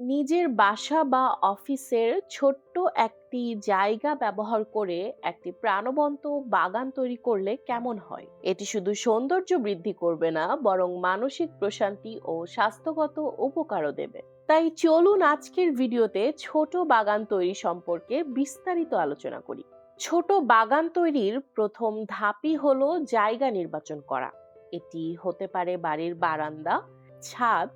নিজের বাসা বা অফিসের ছোট্ট একটি জায়গা ব্যবহার করে একটি প্রাণবন্ত বাগান তৈরি করলে কেমন হয়? এটি শুধু সৌন্দর্য বৃদ্ধি করবে না, বরং মানসিক প্রশান্তি ও স্বাস্থ্যগত উপকারও দেবে। তাই চলুন আজকের ভিডিওতে ছোট বাগান তৈরি সম্পর্কে বিস্তারিত আলোচনা করি। ছোট বাগান তৈরির প্রথম ধাপই হলো জায়গা নির্বাচন করা। এটি হতে পারে বাড়ির বারান্দা, ছাদ,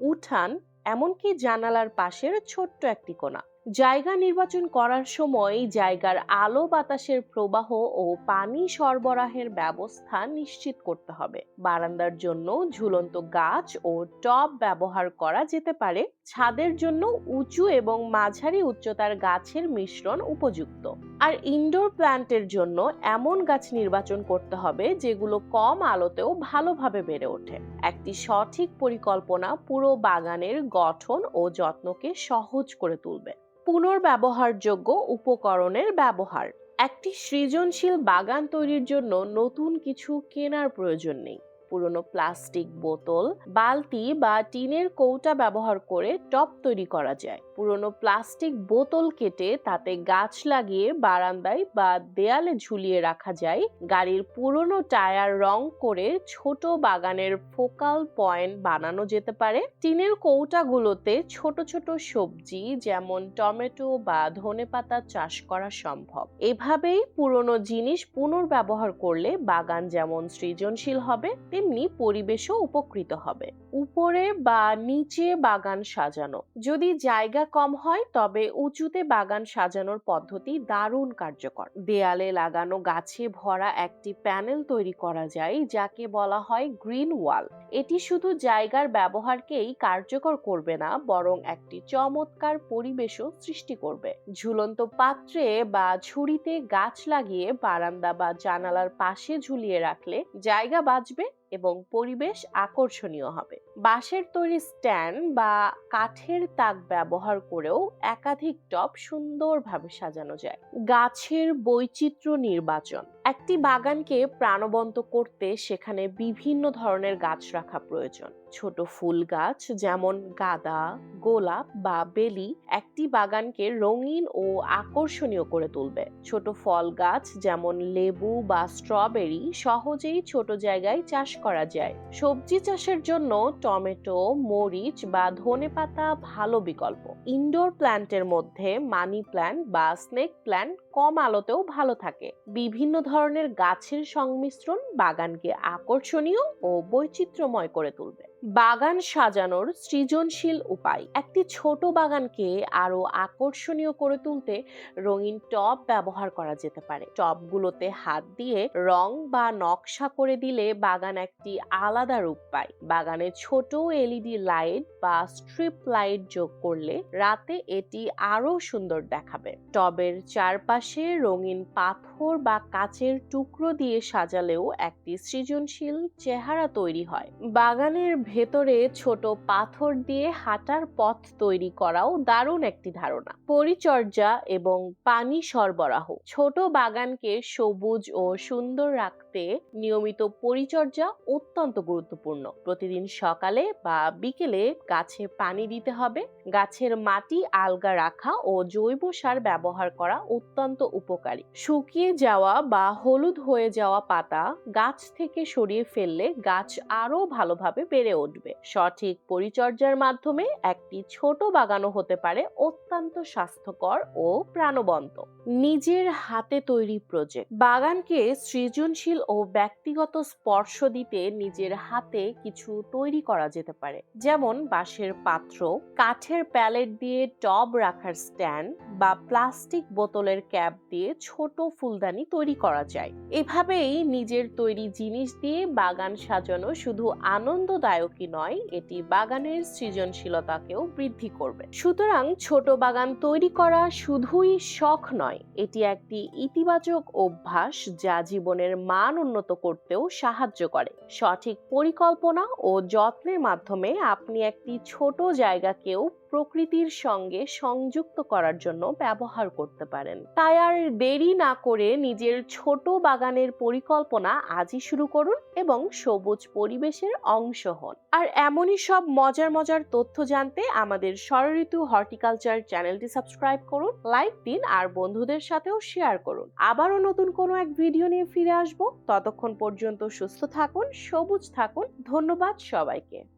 উঠান এমনকি জানালার পাশের ছোট্ট একটি কোণা। জায়গা নির্বাচন করার সময় জায়গার আলো বাতাসের প্রবাহ ও পানি সরবরাহের ব্যবস্থা নিশ্চিত করতে হবে। বারান্দার জন্য ঝুলন্ত গাছ ও টব ব্যবহার করা যেতে পারে। ছাদের জন্য উঁচু এবং মাঝারি উচ্চতার গাছের মিশ্রণ উপযুক্ত। আর ইনডোর প্ল্যান্টের জন্য এমন গাছ নির্বাচন করতে হবে যেগুলো কম আলোতেও ভালোভাবে বেড়ে ওঠে। একটি সঠিক পরিকল্পনা পুরো বাগানের গঠন ও যত্নকে সহজ করে তুলবে। পুনর্ব্যবহারযোগ্য উপকরণের ব্যবহার। একটি সৃজনশীল বাগান তৈরির জন্য নতুন কিছু কেনার প্রয়োজন নেই। পুরনো প্লাস্টিক বোতল, বালতি বা টিনের কৌটা ব্যবহার করে টপ তৈরি করা যায়। পুরনো প্লাস্টিক বোতল কেটে তাতে গাছ লাগিয়ে বারান্দায় বা দেয়ালে ঝুলিয়ে রাখা যায়। গাড়ির পুরনো টায়ার রং করে ছোট বাগানের ফোকাল পয়েন্ট বানানো যেতে পারে। টিনের কৌটাগুলোতে ছোট ছোট সবজি যেমন টমেটো বা ধনেপাতা চাষ করা সম্ভব। এভাবেই পুরনো জিনিস পুনর্ব্যবহার করলে বাগান যেমন সৃজনশীল হবে, তেমনি পরিবেশও উপকৃত হবে। উপরে বা নিচে বাগান সাজানো। যদি জায়গা কম হয়, তবে উঁচুতে বাগান সাজানোর পদ্ধতি দারুণ কার্যকর। দেয়ালে লাগানো গাছে ভরা একটি প্যানেল তৈরি করা যায়, যাকে বলা হয় গ্রিন ওয়াল। এটি শুধু জায়গার ব্যবহারকেই কার্যকর করবে না, বরং একটি চমৎকার পরিবেশও সৃষ্টি করবে। ঝুলন্ত পাত্রে বা ঝুড়িতে গাছ লাগিয়ে বারান্দা বা জানালার পাশে ঝুলিয়ে রাখলে জায়গা বাঁচবে এবং পরিবেশ আকর্ষণীয় হবে। বাঁশের তৈরি স্ট্যান্ড বা কাঠের তাক ব্যবহার করেও একাধিক টব সুন্দরভাবে সাজানো যায়। গাছের বৈচিত্র্য নির্বাচন। একটি বাগানকে প্রাণবন্ত করতে সেখানে বিভিন্ন ধরনের গাছ রাখা প্রয়োজন। ছোট ফুল গাছ যেমন গাঁদা, গোলাপ বা বেলি একটি বাগানকে রঙিন ও আকর্ষণীয় করে তুলবে। ছোট ফল গাছ যেমন লেবু বা স্ট্রবেরি সহজেই ছোট জায়গায় চাষ করা যায়। সবজি চাষের জন্য টমেটো, মরিচ বা ধনেপাতা ভালো বিকল্প। ইনডোর প্ল্যান্টের মধ্যে মানি প্ল্যান্ট বা স্নেক প্ল্যান্ট কম আলোতেও ভালো থাকে। বিভিন্ন ধরনের গাছের সংমিশ্রণ বাগানকে আকর্ষণীয় ও বৈচিত্র্যময় করে তুলবে। বাগান সাজানোর সৃজনশীল উপায়, একটি ছোট বাগানকে আরও আকর্ষণীয় করে তুলতে রঙিন টব ব্যবহার করা যেতে পারে। টবগুলোতে হাত দিয়ে রং বা নকশা করে দিলে বাগান একটি আলাদা রূপ পায়। বাগানে ছোট এলইডি লাইট বা স্ট্রিপ লাইট যোগ করলে রাতে এটি আরও সুন্দর দেখাবে। টবের চারপাশে রঙিন পাথর বা কাচের টুকরো দিয়ে সাজালেও একটি সৃজনশীল চেহারা তৈরি হয়। বাগানের ভেতরে ছোট পাথর দিয়ে হাঁটার পথ তৈরি করাও দারুণ একটি ধারণা। পরিচর্যা এবং পানি সরবরাহ। ছোট বাগানকে সবুজ ও সুন্দর রাখতে নিয়মিত পরিচর্যা অত্যন্ত গুরুত্বপূর্ণ। প্রতিদিন সকালে বা বিকেলে গাছে পানি দিতে হবে। গাছের মাটি আলগা রাখা ও জৈব সার ব্যবহার করা অত্যন্ত উপকারী। শুকিয়ে যাওয়া বা হলুদ হয়ে যাওয়া পাতা গাছ থেকে সরিয়ে ফেললে গাছ আরও ভালোভাবে বেড়ে উঠবে। সঠিক পরিচর্যার মাধ্যমে একটি ছোট বাগানও হতে পারে অত্যন্ত স্বাস্থ্যকর ও প্রাণবন্ত। নিজের হাতে তৈরি প্রজেক্ট। বাগানকে সৃজনশীল ও ব্যক্তিগত স্পর্শ দিতে নিজের হাতে কিছু তৈরি করা যেতে পারে। যেমন বাঁশের পাত্র, কাঠের প্যালেট দিয়ে টব রাখার স্ট্যান্ড বা প্লাস্টিক বোতলের ক্যাপ দিয়ে ছোট ফুলদানি তৈরি করা যায়। এভাবেই নিজের তৈরি জিনিস দিয়ে বাগান সাজানো শুধু আনন্দদায়কই নয়, এটি বাগানের সৃজনশীলতাকেও বৃদ্ধি করবে। সুতরাং ছোট বাগান তৈরি করা শুধুই শখ নয়, এটি একটি ইতিবাচক অভ্যাস যা জীবনের মান উন্নত করতেও সাহায্য করে। সঠিক পরিকল্পনা ও যত্নের মাধ্যমে আপনি একটি ছোট জায়গাকেও প্রকৃতির সঙ্গে সংযুক্ত করার জন্য ব্যবহার করতে পারেন। তাই আর দেরি না করে নিজের ছোট বাগানের পরিকল্পনা আজই শুরু করুন এবং সবুজ পরিবেশের অংশ হন। আর এমনই সব মজার মজার তথ্য জানতে আমাদের ষড়ঋতু হর্টিকালচার চ্যানেলটি সাবস্ক্রাইব করুন, লাইক দিন আর বন্ধুদের সাথেও শেয়ার করুন। আবারও নতুন কোনো এক ভিডিও নিয়ে ফিরে আসব। ততক্ষণ পর্যন্ত সুস্থ থাকুন, সবুজ থাকুন। ধন্যবাদ সবাইকে।